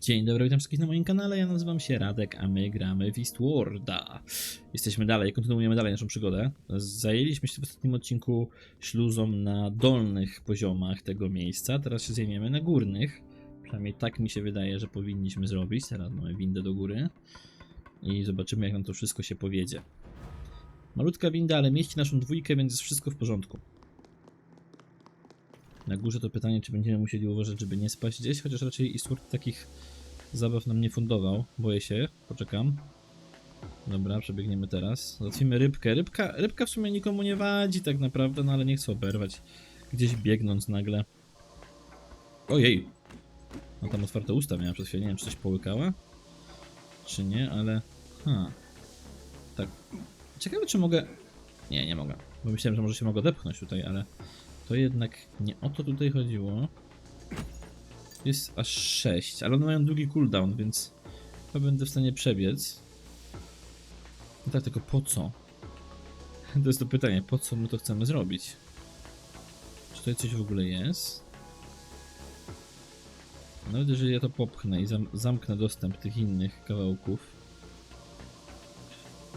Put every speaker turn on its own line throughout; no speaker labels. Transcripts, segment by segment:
Dzień dobry, witam wszystkich na moim kanale, ja nazywam się Radek, a my gramy w Eastwarda. Jesteśmy dalej, kontynuujemy dalej naszą przygodę. Zajęliśmy się w ostatnim odcinku śluzą na dolnych poziomach tego miejsca, teraz się zajmiemy na górnych. Przynajmniej tak mi się wydaje, że powinniśmy zrobić. Teraz mamy windę do góry i zobaczymy jak nam to wszystko się powiedzie. Malutka winda, ale mieści naszą dwójkę, więc jest wszystko w porządku. Na górze to pytanie, czy będziemy musieli uważać, żeby nie spaść gdzieś, chociaż raczej Eastward takich zabaw nam nie fundował. Boję się, poczekam. Dobra, przebiegniemy teraz. Załatwimy rybkę. Rybka, rybka w sumie nikomu nie wadzi tak naprawdę, no ale nie chcę oberwać. Gdzieś biegnąc nagle. Ojej! No tam otwarte usta miałem przed chwilą, nie wiem czy coś połykała? Czy nie, ale... Ha. Tak. Ciekawe czy mogę... Nie, nie mogę. Bo myślałem, że może się mogę odepchnąć tutaj, ale... To jednak nie o to tutaj chodziło. Jest aż 6, ale one mają długi cooldown, więc chyba będę w stanie przebiec. No tak, tylko po co? To jest to pytanie, po co my to chcemy zrobić? Czy tutaj coś w ogóle jest? Nawet jeżeli ja to popchnę i zam zamknę dostęp tych innych kawałków.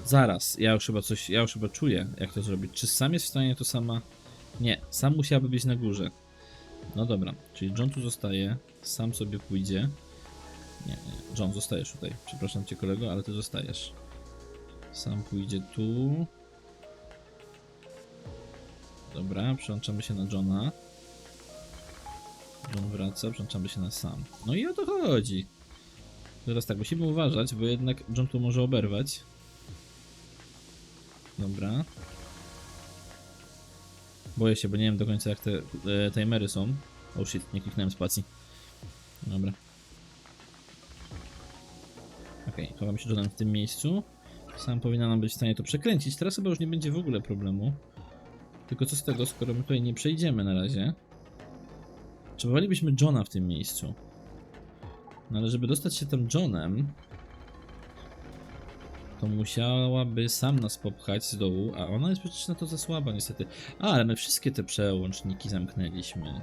Zaraz, ja już chyba coś, ja już chyba czuję, jak to zrobić. Czy sam jest w stanie to sama... Nie, sam musiałaby być na górze. No dobra, czyli John tu zostaje, sam sobie pójdzie. Nie, nie, John, zostajesz tutaj. Przepraszam cię kolego, ale ty zostajesz. Sam pójdzie tu. Dobra, przełączamy się na Johna. John wraca, przełączamy się na sam. No i o to chodzi. Teraz tak, musimy uważać, bo jednak John tu może oberwać. Dobra. Boję się, bo nie wiem do końca jak te e, timery są. Oh shit, nie kliknąłem spacji. Dobra. Okej, okay, chowam się Johnem w tym miejscu. Sam powinna nam być w stanie to przekręcić. Teraz chyba już nie będzie w ogóle problemu. Tylko co z tego, skoro my tutaj nie przejdziemy na razie. Potrzebowalibyśmy Johna w tym miejscu. No ale żeby dostać się tam Johnem, to musiałaby sam nas popchać z dołu, a ona jest przecież na to za słaba niestety. A, ale my wszystkie te przełączniki zamknęliśmy.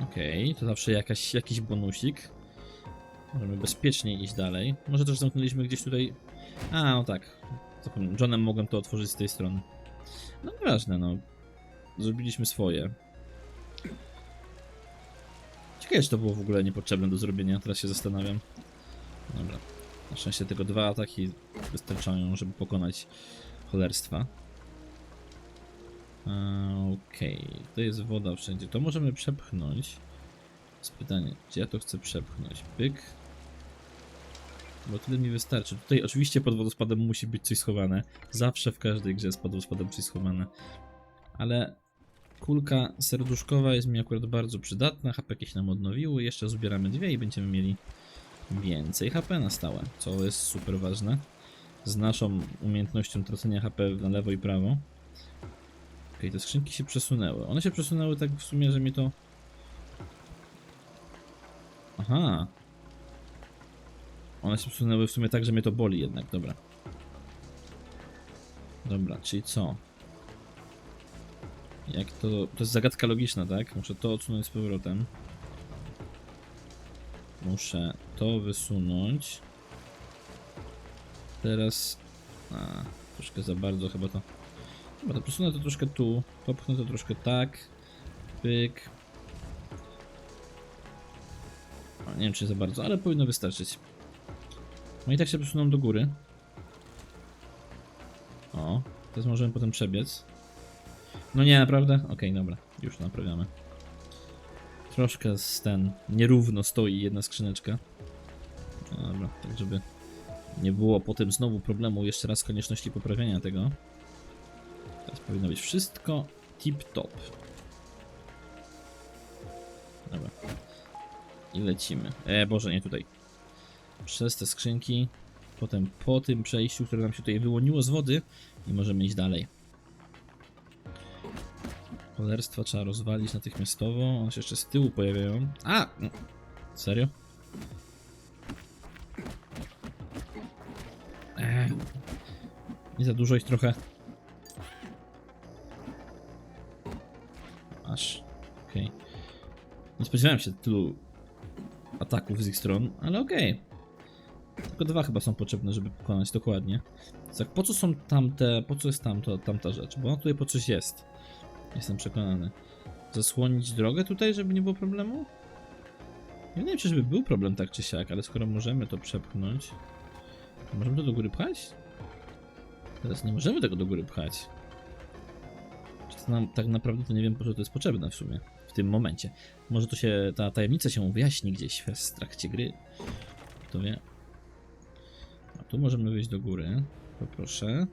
Okej, okay, to zawsze jakaś, jakiś bonusik. Możemy bezpiecznie iść dalej. Może też zamknęliśmy gdzieś tutaj... A, no tak. Johnem mogłem to otworzyć z tej strony. No nieważne, no. Zrobiliśmy swoje. Ciekawe, czy to było w ogóle niepotrzebne do zrobienia, teraz się zastanawiam. Dobra. Na szczęście tylko dwa ataki wystarczają, żeby pokonać cholerstwa. Okej, okay. to jest woda wszędzie. To możemy przepchnąć. Jest pytanie, czy ja to chcę przepchnąć? Pyk. Bo tyle mi wystarczy. Tutaj oczywiście pod wodospadem musi być coś schowane. Zawsze w każdej grze jest pod wodospadem coś schowane. Ale kulka serduszkowa jest mi akurat bardzo przydatna. HP jakieś nam odnowiły. Jeszcze zbieramy dwie i będziemy mieli więcej HP na stałe, co jest super ważne. Z naszą umiejętnością tracenia HP na lewo i prawo. Ok, te skrzynki się przesunęły. One się przesunęły tak w sumie, że mi to... Aha. One się przesunęły w sumie tak, że mnie to boli jednak, dobra. Dobra, czyli co? Jak to... To jest zagadka logiczna, tak? Muszę to odsunąć z powrotem. Muszę to wysunąć. Teraz... A, troszkę za bardzo chyba to... Chyba to przesunę to troszkę tu, popchnę to troszkę tak. Pyk. O, nie wiem czy za bardzo, ale powinno wystarczyć. No i tak się przesuną do góry. O, teraz możemy potem przebiec. No nie, naprawdę? Okej, okay, dobra, już naprawiamy. Troszkę z ten nierówno stoi jedna skrzyneczka. Dobra, tak żeby nie było potem znowu problemu jeszcze raz konieczności poprawiania tego. Teraz powinno być wszystko tip-top. Dobra. I lecimy. E, Boże, nie tutaj. Przez te skrzynki. Potem po tym przejściu, które nam się tutaj wyłoniło z wody i możemy iść dalej. Cholerstwa trzeba rozwalić natychmiastowo. One się jeszcze z tyłu pojawiają. A! No, serio? Ech. Nie za dużo ich trochę. Aż. Okej. Okay. Nie spodziewałem się tylu ataków z ich stron, ale okej. Tylko dwa chyba są potrzebne, żeby pokonać dokładnie. Tak, po co są tamte, po co jest tamto, tamta rzecz? Bo ona tutaj po coś jest. Jestem przekonany. Zasłonić drogę tutaj, żeby nie było problemu? Nie wiem, czy żeby był problem tak czy siak, ale skoro możemy to przepchnąć, możemy to do góry pchać? Teraz nie możemy tego do góry pchać. Nam, tak naprawdę to nie wiem, po co to jest potrzebne w sumie, w tym momencie. Może to się, ta tajemnica się wyjaśni gdzieś w trakcie gry. Kto wie. A tu możemy wyjść do góry. Poproszę.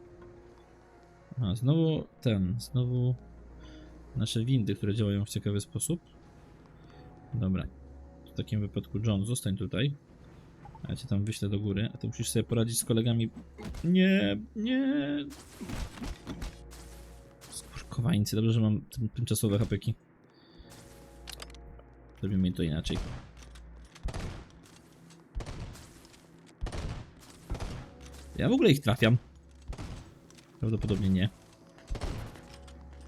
A, znowu ten, znowu nasze windy, które działają w ciekawy sposób. Dobra. W takim wypadku John, zostań tutaj. A ja cię tam wyślę do góry, a ty musisz sobie poradzić z kolegami. Nie, nie. Skurkowańcy, dobrze, że mam tym, tymczasowe hapeki. Zrobimy to inaczej. Ja w ogóle ich trafiam. Prawdopodobnie nie.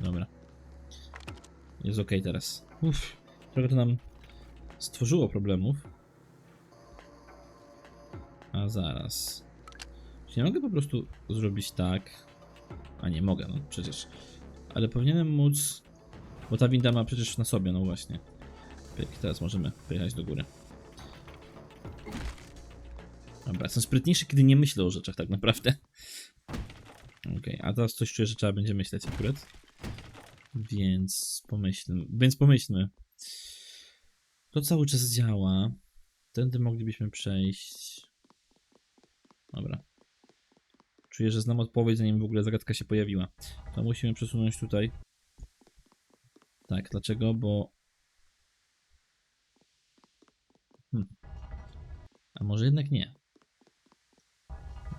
Dobra. Jest ok teraz. Uff, trochę to nam stworzyło problemów. A zaraz. Czy nie mogę po prostu zrobić tak? A nie mogę, no przecież. Ale powinienem móc. Bo ta winda ma przecież na sobie, no właśnie. Pyk, teraz możemy pojechać do góry. Dobra, jestem sprytniejszy, kiedy nie myślę o rzeczach tak naprawdę. Okej, a teraz coś czuję, że trzeba będzie myśleć akurat. Więc pomyślmy. Więc pomyślmy. To cały czas działa. Tędy moglibyśmy przejść. Dobra. Czuję, że znam odpowiedź, zanim w ogóle zagadka się pojawiła. To musimy przesunąć tutaj. Tak, dlaczego? Bo. Hmm. A może jednak nie.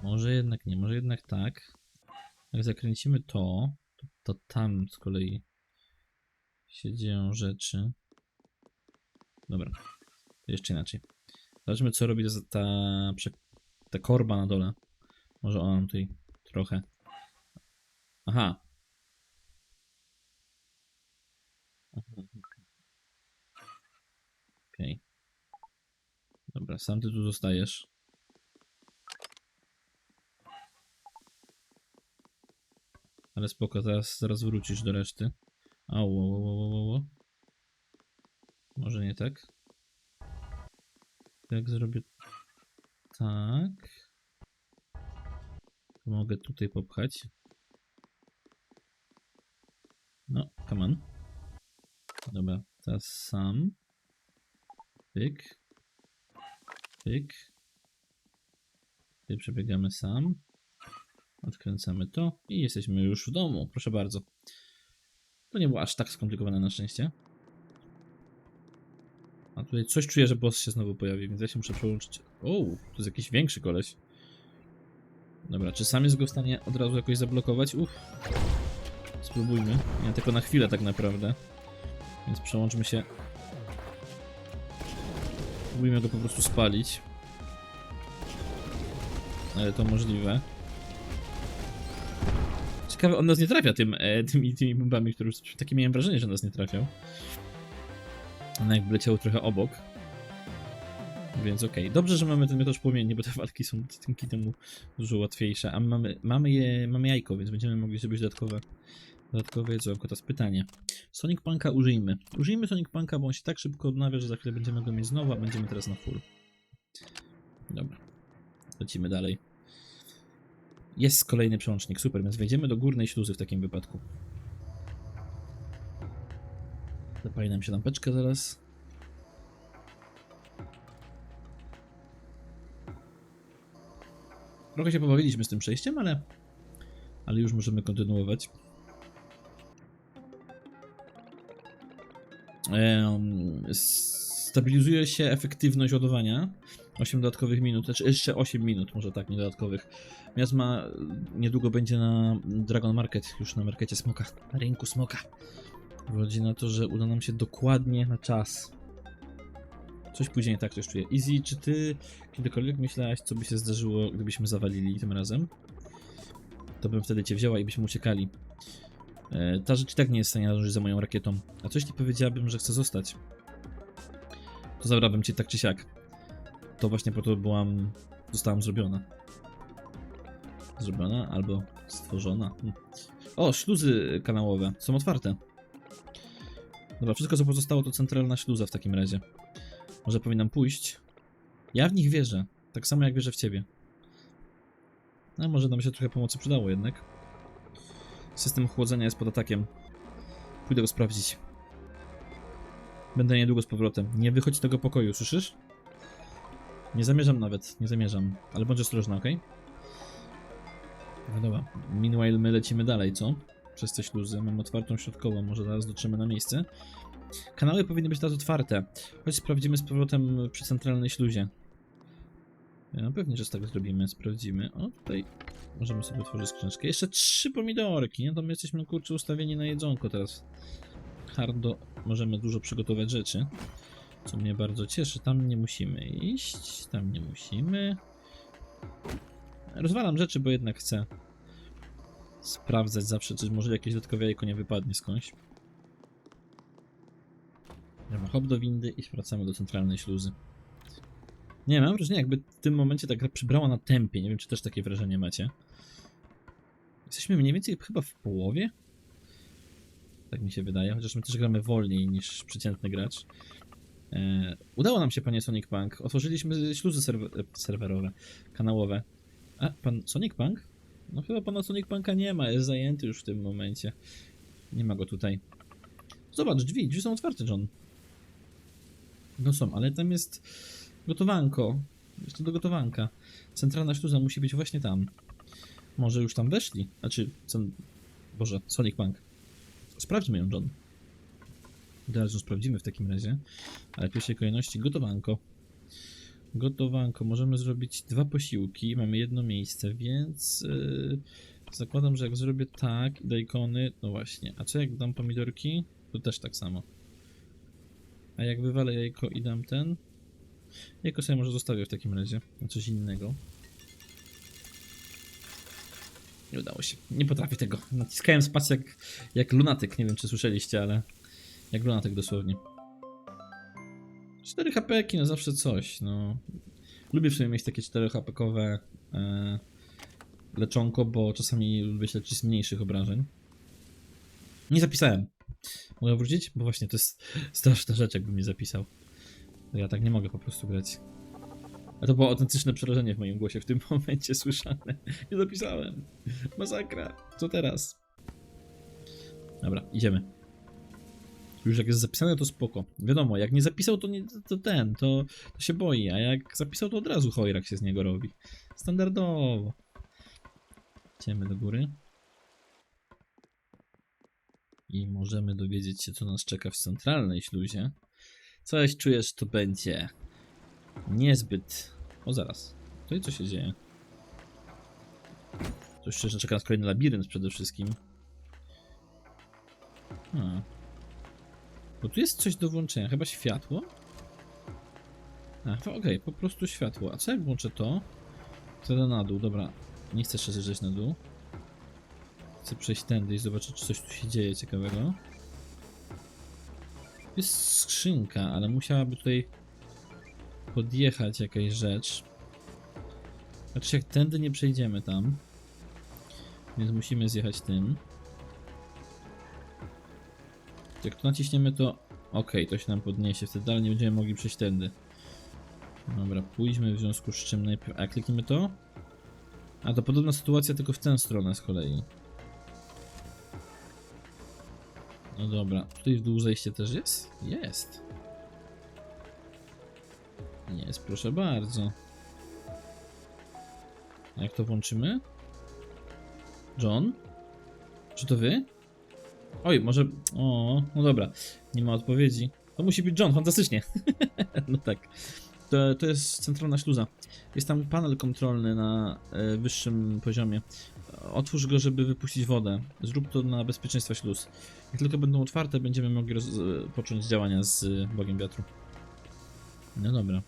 Może jednak nie, może jednak tak. Jak zakręcimy to, to, tam z kolei się dzieją rzeczy. Dobra, jeszcze inaczej. Zobaczmy, co robi ta, ta, korba na dole. Może ona tutaj trochę. Aha. Okej. Dobra, sam ty tu zostajesz. Ale spoko, zaraz, zaraz wrócisz do reszty. Au, au, au, au. Może nie tak? Jak zrobię tak, to mogę tutaj popchać. No, come on. Dobra, teraz sam. Pyk. Pyk. Tutaj przebiegamy sam. Odkręcamy to i jesteśmy już w domu. Proszę bardzo. To nie było aż tak skomplikowane na szczęście. A tutaj coś czuję, że boss się znowu pojawi, więc ja się muszę przełączyć. O, tu jest jakiś większy koleś. Dobra, czy sam jest go w stanie od razu jakoś zablokować? Uff. Spróbujmy. Ja tylko na chwilę tak naprawdę. Więc przełączmy się. Spróbujmy go po prostu spalić. Ale to możliwe. Ciekawe, on nas nie trafia tym, e, tymi, tymi bombami, które już takie miałem wrażenie, że nas nie trafiał. One jakby leciały trochę obok. Więc okej. Dobrze, że mamy ten miotacz płomieni, bo te walki są dzięki temu dużo łatwiejsze. A mamy, mamy, je, mamy jajko, więc będziemy mogli zrobić dodatkowe, dodatkowe jedzonko. Teraz pytanie. Sonic Punka użyjmy. Użyjmy Sonic Punka, bo on się tak szybko odnawia, że za chwilę będziemy go mieć znowu, a będziemy teraz na full. Dobra. Lecimy dalej. Jest kolejny przełącznik, super, więc wejdziemy do górnej śluzy w takim wypadku. Zapali nam się lampeczkę zaraz. Trochę się pobawiliśmy z tym przejściem, ale, ale już możemy kontynuować. Stabilizuje się efektywność ładowania. 8 dodatkowych minut, znaczy jeszcze 8 minut, może tak, nie dodatkowych. Miazma niedługo będzie na Dragon Market, już na markecie smoka, na rynku smoka. Wychodzi na to, że uda nam się dokładnie na czas. Coś później tak też czuję. Easy, czy ty kiedykolwiek myślałaś, co by się zdarzyło, gdybyśmy zawalili tym razem? To bym wtedy cię wzięła i byśmy uciekali. E, ta rzecz i tak nie jest w stanie nadążyć za moją rakietą. A co jeśli powiedziałabym, że chcę zostać? To zabrałbym cię tak czy siak. To właśnie po to byłam, zostałam zrobiona. Zrobiona albo stworzona. Hm. O, śluzy kanałowe są otwarte. Dobra, wszystko co pozostało to centralna śluza w takim razie. Może powinnam pójść. Ja w nich wierzę. Tak samo jak wierzę w ciebie. A może nam się trochę pomocy przydało jednak. System chłodzenia jest pod atakiem. Pójdę go sprawdzić. Będę niedługo z powrotem. Nie wychodź z tego pokoju, słyszysz? Nie zamierzam nawet, nie zamierzam. Ale bądź ostrożna, ok? No dobra. Meanwhile my lecimy dalej, co? Przez te śluzy. Mam otwartą środkową, może zaraz dotrzemy na miejsce. Kanały powinny być teraz otwarte. Chodź sprawdzimy z powrotem przy centralnej śluzie. Ja pewnie, że tak zrobimy. Sprawdzimy. O, tutaj możemy sobie otworzyć skrzyneczkę. Jeszcze trzy pomidorki. No to my jesteśmy kurczę ustawieni na jedzonko teraz. Hardo możemy dużo przygotować rzeczy. Co mnie bardzo cieszy. Tam nie musimy iść. Tam nie musimy. Rozwalam rzeczy, bo jednak chcę sprawdzać zawsze, czy może jakieś dodatkowe jajko nie wypadnie skądś. Dobra, hop do windy i wracamy do centralnej śluzy. Nie, mam wrażenie, jakby w tym momencie ta gra przybrała na tempie. Nie wiem, czy też takie wrażenie macie. Jesteśmy mniej więcej chyba w połowie? Tak mi się wydaje, chociaż my też gramy wolniej niż przeciętny gracz. E, udało nam się, panie Sonic Punk. Otworzyliśmy śluzy serwer, serwerowe, kanałowe. A, pan Sonic Punk? No chyba pana Sonic Punka nie ma, jest zajęty już w tym momencie. Nie ma go tutaj. Zobacz, drzwi, drzwi są otwarte, John. No są, ale tam jest gotowanko. Jest to do gotowanka. Centralna śluza musi być właśnie tam. Może już tam weszli? Znaczy, co... Boże, Sonic Punk. Sprawdźmy ją, John. Teraz ją sprawdzimy w takim razie. Ale w pierwszej kolejności gotowanko. Gotowanko. Możemy zrobić dwa posiłki. Mamy jedno miejsce, więc yy, zakładam, że jak zrobię tak dajkony, no właśnie. A co jak dam pomidorki? To też tak samo. A jak wywalę jajko i dam ten? Jajko sobie może zostawię w takim razie. Na coś innego. Nie udało się. Nie potrafię tego. Naciskałem spację jak, jak lunatyk. Nie wiem, czy słyszeliście, ale jak lunatyk dosłownie. 4 HP, no zawsze coś, no. Lubię w sumie mieć takie 4 HP-kowe e, leczonko, bo czasami lubię się leczyć z mniejszych obrażeń. Nie zapisałem. Mogę wrócić? Bo właśnie to jest straszna rzecz, jakbym nie zapisał. Ja tak nie mogę po prostu grać. A to było autentyczne przerażenie w moim głosie w tym momencie słyszane. Nie zapisałem. Masakra. Co teraz? Dobra, idziemy. Już jak jest zapisane, to spoko. Wiadomo, jak nie zapisał, to, nie, to ten, to, to się boi, a jak zapisał, to od razu chojrak się z niego robi. Standardowo. Idziemy do góry. I możemy dowiedzieć się, co nas czeka w centralnej śluzie. Coś czujesz, to będzie niezbyt... O, zaraz. Tutaj co się dzieje? To jeszcze czeka nas kolejny labirynt przede wszystkim. A. Bo tu jest coś do włączenia, chyba światło? A, okej, po prostu światło. A co jak włączę to? Wtedy na dół, dobra. Nie chcę jeszcze zjeżdżać na dół. Chcę przejść tędy i zobaczyć, czy coś tu się dzieje ciekawego. Jest skrzynka, ale musiałaby tutaj podjechać jakaś rzecz. Znaczy jak tędy nie przejdziemy tam. Więc musimy zjechać tym. Jak to naciśniemy to... Ok, to się nam podniesie, wtedy dalej nie będziemy mogli przejść tędy. Dobra, pójdźmy w związku z czym najpierw... A, kliknijmy to? A, to podobna sytuacja, tylko w tę stronę z kolei. No dobra, tutaj w dół zejście też jest? Jest. Jest, proszę bardzo. Jak to włączymy? John? Czy to wy? Oj, może... O, no dobra. Nie ma odpowiedzi. To musi być John, fantastycznie. no tak. To, to jest centralna śluza. Jest tam panel kontrolny na e, wyższym poziomie. Otwórz go, żeby wypuścić wodę. Zrób to na bezpieczeństwo śluz. Jak tylko będą otwarte, będziemy mogli e, począć działania z e, Bogiem Wiatru. No dobra.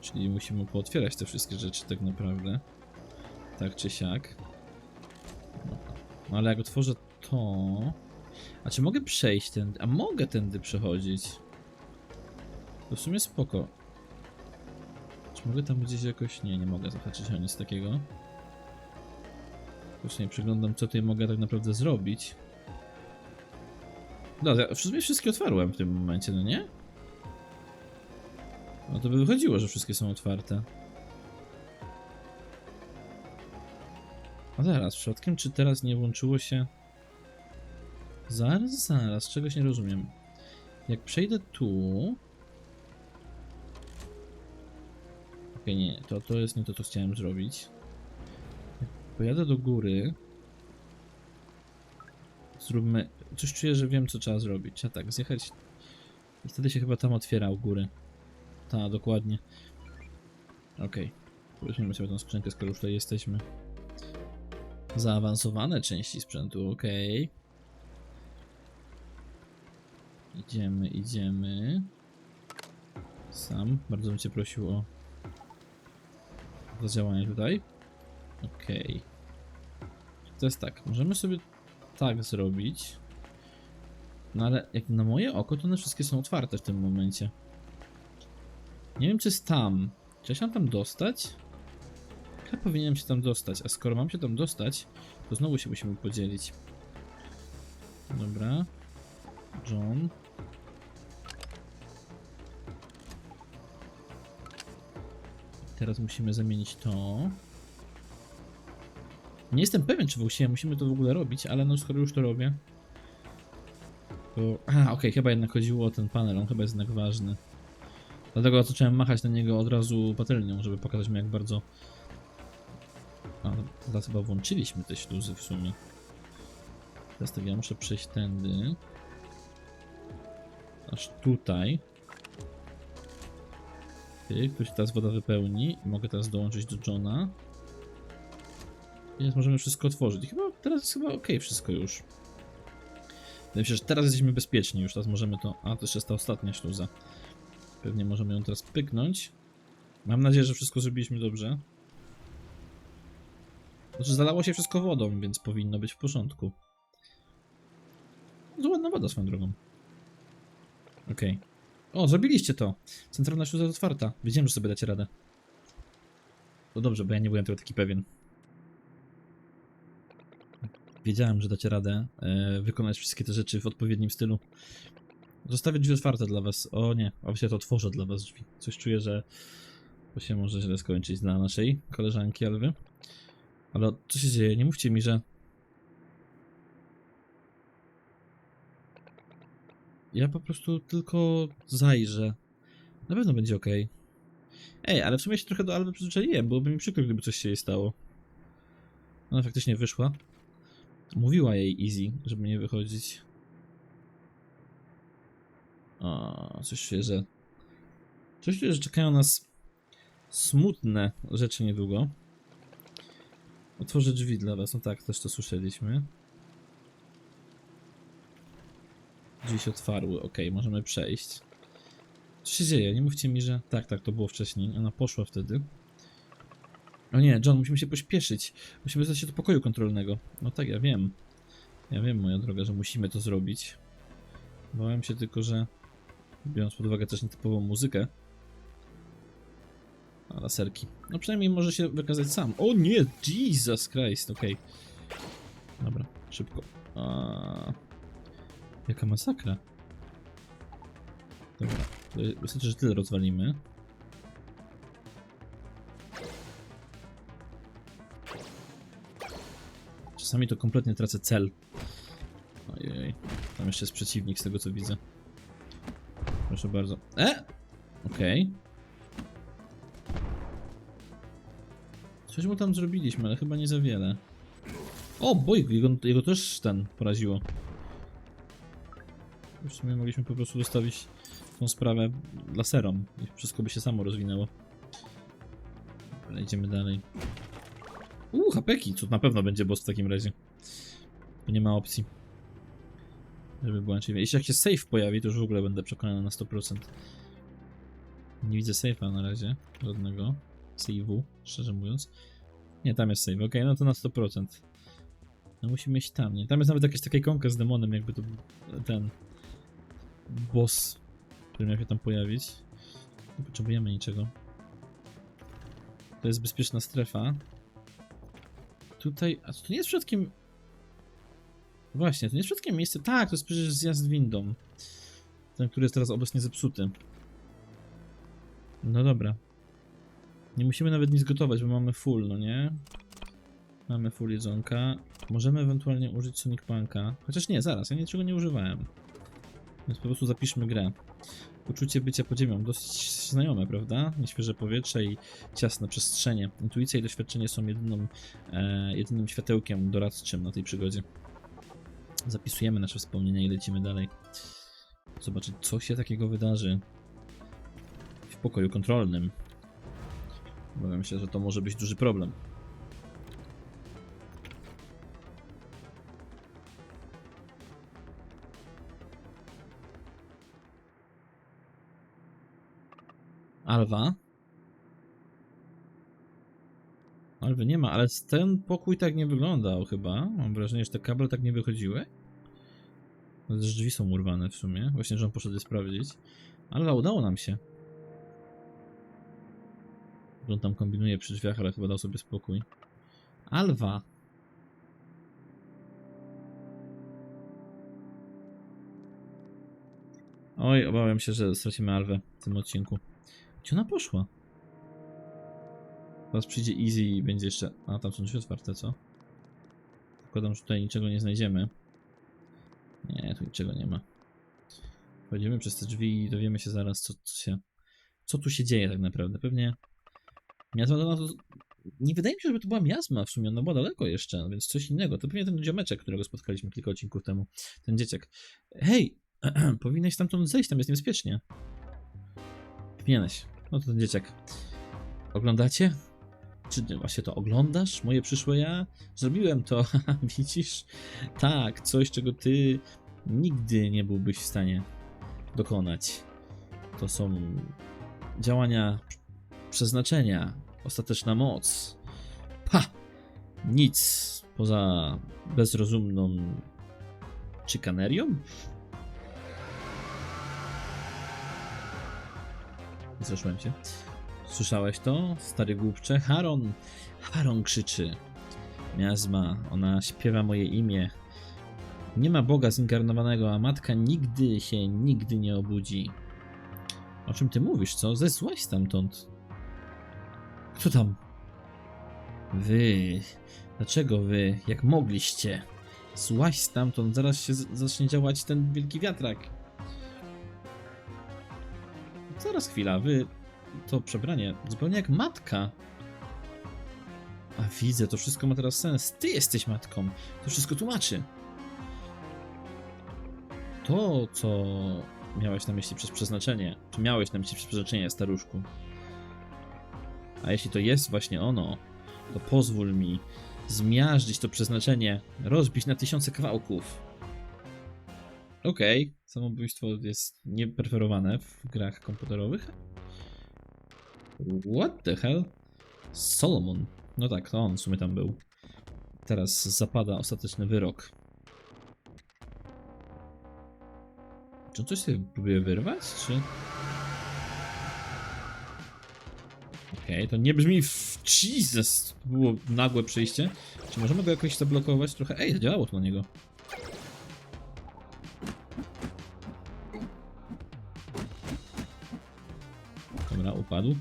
Czyli musimy pootwierać te wszystkie rzeczy tak naprawdę. Tak czy siak. No ale jak otworzę to... A czy mogę przejść tędy? A mogę tędy przechodzić. To w sumie spoko. Czy mogę tam gdzieś jakoś... Nie, nie mogę zahaczyć o nic takiego. Właśnie przyglądam, co tutaj mogę tak naprawdę zrobić. Dobra, ja w sumie wszystkie otwarłem w tym momencie, no nie? No to by wychodziło, że wszystkie są otwarte. A zaraz, przypadkiem, czy teraz nie włączyło się... Zaraz, zaraz, czegoś nie rozumiem. Jak przejdę tu... Okej, nie, to, to jest nie to, co chciałem zrobić. Jak pojadę do góry... Zróbmy... Coś czuję, że wiem, co trzeba zrobić. A tak, zjechać... I wtedy się chyba tam otwiera u góry. Ta, dokładnie. Okej. Weźmiemy sobie tą skrzynkę, skoro już tutaj jesteśmy. Zaawansowane części sprzętu, okej. Idziemy, idziemy. Sam, bardzo bym cię prosił o zadziałanie tutaj. Okej. To jest tak, możemy sobie tak zrobić. No ale jak na moje oko, to one wszystkie są otwarte w tym momencie. Nie wiem, czy jest tam. Czy ja się tam dostać? Chyba powinienem się tam dostać, a skoro mam się tam dostać, to znowu się musimy podzielić. Dobra. John. Teraz musimy zamienić to. Nie jestem pewien, czy właściwie musimy to w ogóle robić, ale no skoro już to robię. To... A, okej, chyba jednak chodziło o ten panel, on chyba jest jednak ważny. Dlatego zacząłem machać na niego od razu patelnią, żeby pokazać mi jak bardzo... A, teraz chyba włączyliśmy te śluzy w sumie. Teraz tak, ja muszę przejść tędy. Aż tutaj. Pyk, tu się teraz woda wypełni mogę teraz dołączyć do Johna. I teraz możemy wszystko otworzyć. I chyba teraz jest chyba ok wszystko już. Wydaje mi się, że teraz jesteśmy bezpieczni już, teraz możemy to... A, to jeszcze jest ta ostatnia śluza. Pewnie możemy ją teraz pyknąć. Mam nadzieję, że wszystko zrobiliśmy dobrze. Znaczy zalało się wszystko wodą, więc powinno być w porządku. To ładna woda swoją drogą. Okej. O, zrobiliście to! Centralna śluza jest otwarta. Wiedziałem, że sobie dacie radę. To dobrze, bo ja nie byłem tego taki pewien. Wiedziałem, że dacie radę e, wykonać wszystkie te rzeczy w odpowiednim stylu. Zostawię drzwi otwarte dla was. O nie, a właściwie to otworzę dla was drzwi. Coś czuję, że to się może źle skończyć dla naszej koleżanki Alwy. Ale co się dzieje? Nie mówcie mi, że... Ja po prostu tylko zajrzę. Na pewno będzie ok. Ej, ale w sumie się trochę do Alwy przyzwyczaiłem. Byłoby mi przykro, gdyby coś się jej stało. Ona faktycznie wyszła. Mówiła jej Easy, żeby nie wychodzić. O, coś czuję. Coś czuję, że czekają nas smutne rzeczy niedługo. Otworzę drzwi dla was, no tak, też to słyszeliśmy. Drzwi się otwarły, ok, możemy przejść. Co się dzieje? Nie mówcie mi, że... Tak, tak, to było wcześniej, ona poszła wtedy. O nie, John, musimy się pośpieszyć. Musimy dostać się do pokoju kontrolnego. No tak, ja wiem. Ja wiem, moja droga, że musimy to zrobić. Bałem się tylko, że... Biorąc pod uwagę też nietypową muzykę. Laserki. No przynajmniej może się wykazać sam. O nie! Jesus Christ, okej. Dobra, szybko. A... Jaka masakra. Dobra, wystarczy, że tyle rozwalimy. Czasami to kompletnie tracę cel. Ojej, tam jeszcze jest przeciwnik z tego co widzę. Proszę bardzo. E! Okej. Coś mu tam zrobiliśmy, ale chyba nie za wiele. O, boj, jego, jego też ten poraziło. W sumie mogliśmy po prostu dostawić tą sprawę laserom i wszystko by się samo rozwinęło. Ale idziemy dalej. Uuu, hapeki, co na pewno będzie boss w takim razie. To nie ma opcji. Żeby była czyli Jeśli jak się save pojawi, to już w ogóle będę przekonany na 100%. Nie widzę save'a na razie, żadnego. Save'u, szczerze mówiąc. Nie, tam jest save, ok, no to na 100%. No musimy iść tam, nie? Tam jest nawet jakaś taka ikonka z demonem, jakby to ten boss, który miał się tam pojawić. Nie potrzebujemy niczego. To jest bezpieczna strefa. Tutaj. A to nie jest przypadkiem. Właśnie, to nie jest przypadkiem miejsce. Tak, to jest przecież zjazd windą. Ten, który jest teraz obecnie zepsuty. No dobra. Nie musimy nawet nic gotować, bo mamy full, no nie? Mamy full jedzonka. Możemy ewentualnie użyć Sonic Punka. Chociaż nie, zaraz, ja niczego nie używałem. Więc po prostu zapiszmy grę. Uczucie bycia podziemią, dosyć znajome, prawda? Nieświeże powietrze i ciasne przestrzenie. Intuicja i doświadczenie są jedyną, e, jedynym światełkiem doradczym na tej przygodzie. Zapisujemy nasze wspomnienia i lecimy dalej. Zobaczyć, co się takiego wydarzy w pokoju kontrolnym. Obawiam się, że to może być duży problem. Alwa. Alwy nie ma, ale ten pokój tak nie wyglądał chyba. Mam wrażenie, że te kable tak nie wychodziły. Drzwi są urwane w sumie. Właśnie, że on poszedł je sprawdzić. Alwa, udało nam się. On tam kombinuje przy drzwiach, ale chyba dał sobie spokój. Alwa! Oj, obawiam się, że stracimy Alwę w tym odcinku. Gdzie ona poszła? Teraz przyjdzie Easy i będzie jeszcze... A, tam są drzwi otwarte, co? Zakładam, że tutaj niczego nie znajdziemy. Nie, tu niczego nie ma. Wchodzimy przez te drzwi i dowiemy się zaraz, co, co się... Co tu się dzieje tak naprawdę. Pewnie... Miazma do nas... Nie wydaje mi się, żeby to była miazma w sumie, ona była daleko jeszcze, więc coś innego. To pewnie ten ziomeczek, którego spotkaliśmy kilka odcinków temu. Ten dzieciak. Hej! Powinieneś stamtąd zejść, tam jest niebezpiecznie. Powinieneś. No to ten dzieciak. Oglądacie? Czy właśnie to oglądasz? Moje przyszłe ja? Zrobiłem to, widzisz? Tak, coś, czego ty nigdy nie byłbyś w stanie dokonać. To są działania przeznaczenia, ostateczna moc. Pa! Nic poza bezrozumną czykanerią? Zeszłem się. Słyszałeś to? Stary głupcze? Haron! Haron krzyczy. Miazma, ona śpiewa moje imię. Nie ma Boga zinkarnowanego, a matka nigdy się, nigdy nie obudzi. O czym ty mówisz, co? Zesłaś stamtąd. Kto tam? Wy. Dlaczego wy? Jak mogliście? Złaś stamtąd, zaraz się zacznie działać ten wielki wiatrak. Zaraz chwila, wy to przebranie zupełnie jak matka. A widzę, to wszystko ma teraz sens. Ty jesteś matką. To wszystko tłumaczy. To, co miałeś na myśli przez przeznaczenie, czy miałeś na myśli przez przeznaczenie, staruszku? A jeśli to jest właśnie ono, to pozwól mi zmiażdżyć to przeznaczenie, rozbić na tysiące kawałków. Okej, samobójstwo jest niepreferowane w grach komputerowych. What the hell? Solomon. No tak, to on w sumie tam był. Teraz zapada ostateczny wyrok. Czy on coś sobie próbuje wyrwać, czy... Okej, to nie brzmi w... Jesus! To było nagłe przejście. Czy możemy go jakoś zablokować trochę? Ej, zadziałało to na niego. Dobra, upadł.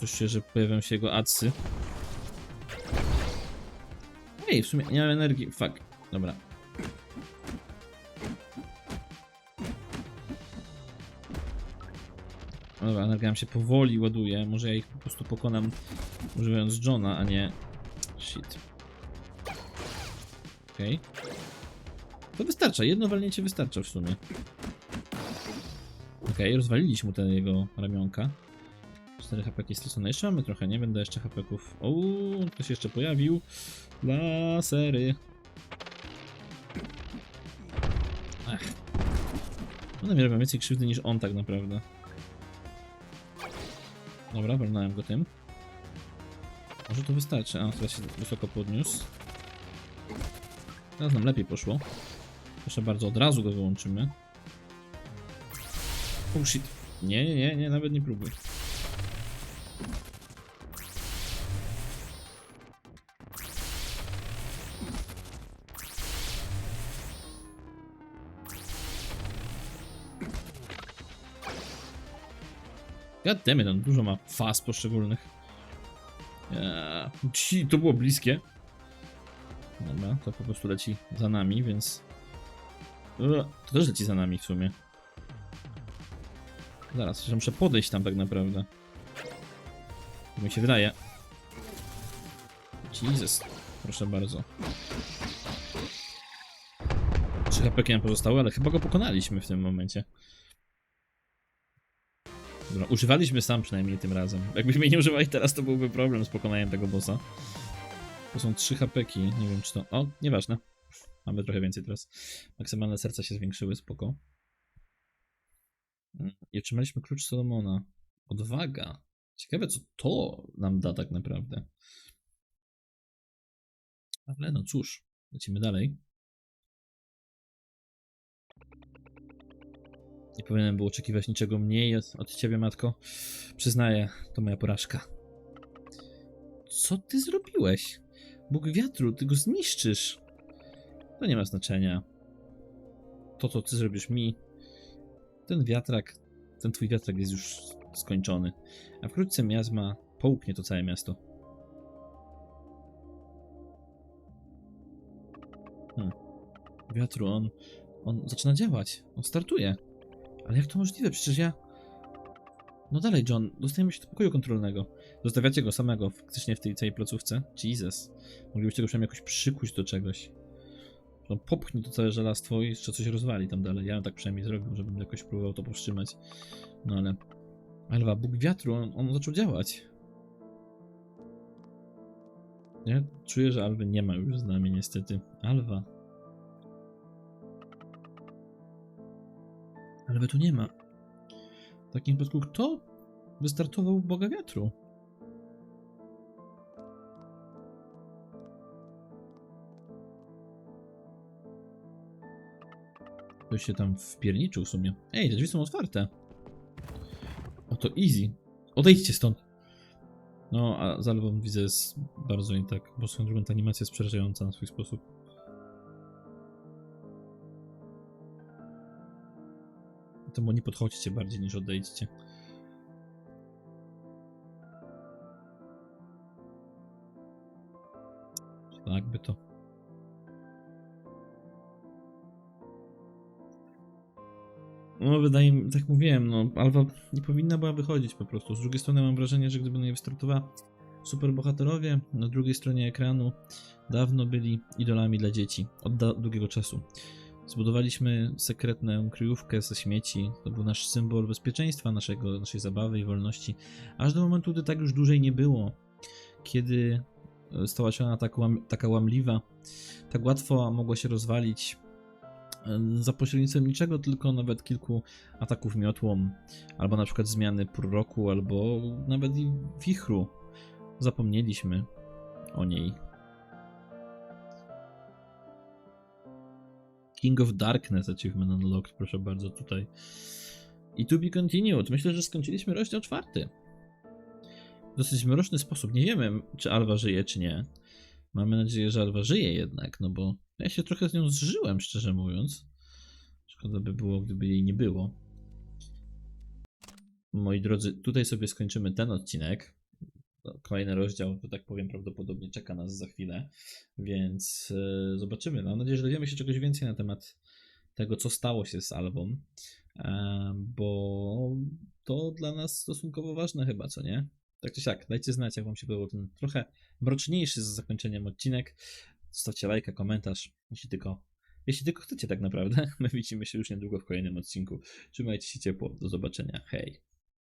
Coś się, że pojawią się jego adsy. Ej, w sumie nie mam energii. Fuck. Dobra. Dobra, energia nam się powoli ładuje. Może ja ich po prostu pokonam używając Johna, a nie... Shit. Okej. To wystarcza, jedno walnięcie wystarcza w sumie. Okej, rozwaliliśmy mu te jego ramionka. 4 HP stracone. Jeszcze mamy trochę, nie? Będę jeszcze HP-ków. Ktoś jeszcze pojawił. Lasery. Ach. One mi robią więcej krzywdy niż on tak naprawdę. Dobra, walnąłem go tym. Może to wystarczy. A, teraz się wysoko podniósł. Teraz nam lepiej poszło. Proszę bardzo, od razu go wyłączymy. Oh shit. Nie, nie, nie, nie, nawet nie próbuj. Goddammit, on dużo ma faz poszczególnych. Eee, ci, to było bliskie. Dobra, to po prostu leci za nami, więc... Ua, To też leci za nami w sumie. Zaraz, że muszę podejść tam tak naprawdę. Tak mi się wydaje. Jesus. Proszę bardzo. Trzy HP pozostały, ale chyba go pokonaliśmy w tym momencie. Dobra, używaliśmy sam przynajmniej tym razem. Jakbyśmy jej nie używali teraz, to byłby problem z pokonaniem tego bossa. To są 3 hapeki, nie wiem czy to... O, nieważne. Mamy trochę więcej teraz. Maksymalne serca się zwiększyły, spoko. Mm, I otrzymaliśmy klucz Solomona. Odwaga. Ciekawe, co to nam da tak naprawdę. Ale no cóż, lecimy dalej. Nie powinienem był oczekiwać niczego mniej od, od ciebie, matko. Przyznaję, to moja porażka. Co ty zrobiłeś? Bóg wiatru, ty go zniszczysz. To nie ma znaczenia. To, co ty zrobisz mi, ten wiatrak, ten twój wiatrak jest już skończony. A wkrótce miazma połknie to całe miasto. Hmm. Wiatru, on, on zaczyna działać. On startuje. Ale jak to możliwe? Przecież ja... No dalej, John, dostajemy się do pokoju kontrolnego. Zostawiacie go samego faktycznie w tej całej placówce? Jesus. Moglibyście go przynajmniej jakoś przykuć do czegoś. No popchnij to całe żelastwo i jeszcze coś rozwali tam dalej. Ja bym tak przynajmniej zrobił, żebym jakoś próbował to powstrzymać. No ale... Alwa, Bóg wiatru, on, on zaczął działać. Ja czuję, że Alwy nie ma już z nami niestety. Alwa. Alwy tu nie ma. W takim wypadku kto wystartował Boga Wiatru? Ktoś się tam wpierniczył w sumie. Ej, te drzwi są otwarte. Oto easy. Odejdźcie stąd. No, a z Alwą widzę jest bardzo nie tak, bo swoją drugą ta animacja jest przerażająca na swój sposób. Temu nie podchodźcie bardziej niż odejdźcie. Tak by to. No, wydaje mi tak mówiłem, no, Alwa nie powinna była wychodzić po prostu. Z drugiej strony mam wrażenie, że gdyby na niej wystartowała superbohaterowie, na drugiej stronie ekranu dawno byli idolami dla dzieci. Od długiego czasu. Zbudowaliśmy sekretną kryjówkę ze śmieci. To był nasz symbol bezpieczeństwa, naszego, naszej zabawy i wolności. Aż do momentu, gdy tak już dłużej nie było. Kiedy e, stała się ona tak łam, taka łamliwa, tak łatwo mogła się rozwalić e, za pośrednictwem niczego, tylko nawet kilku ataków miotłą, albo na przykład zmiany pór roku, albo nawet i wichru. Zapomnieliśmy o niej. King of Darkness Achievement Unlocked, proszę bardzo, tutaj. I to be continued. Myślę, że skończyliśmy rozdział czwarty. W dosyć mroczny sposób. Nie wiemy, czy Alwa żyje, czy nie. Mamy nadzieję, że Alwa żyje jednak, no bo ja się trochę z nią zżyłem, szczerze mówiąc. Szkoda by było, gdyby jej nie było. Moi drodzy, tutaj sobie skończymy ten odcinek. Kolejny rozdział, że tak powiem, prawdopodobnie czeka nas za chwilę, więc e, zobaczymy. Mam nadzieję, że dowiemy się czegoś więcej na temat tego, co stało się z Albą, e, bo to dla nas stosunkowo ważne chyba, co nie? Tak czy siak, dajcie znać, jak wam się podobał ten trochę mroczniejszy z zakończeniem odcinek. Zostawcie lajka, komentarz, jeśli tylko, jeśli tylko chcecie tak naprawdę. My widzimy się już niedługo w kolejnym odcinku. Trzymajcie się ciepło, do zobaczenia, hej!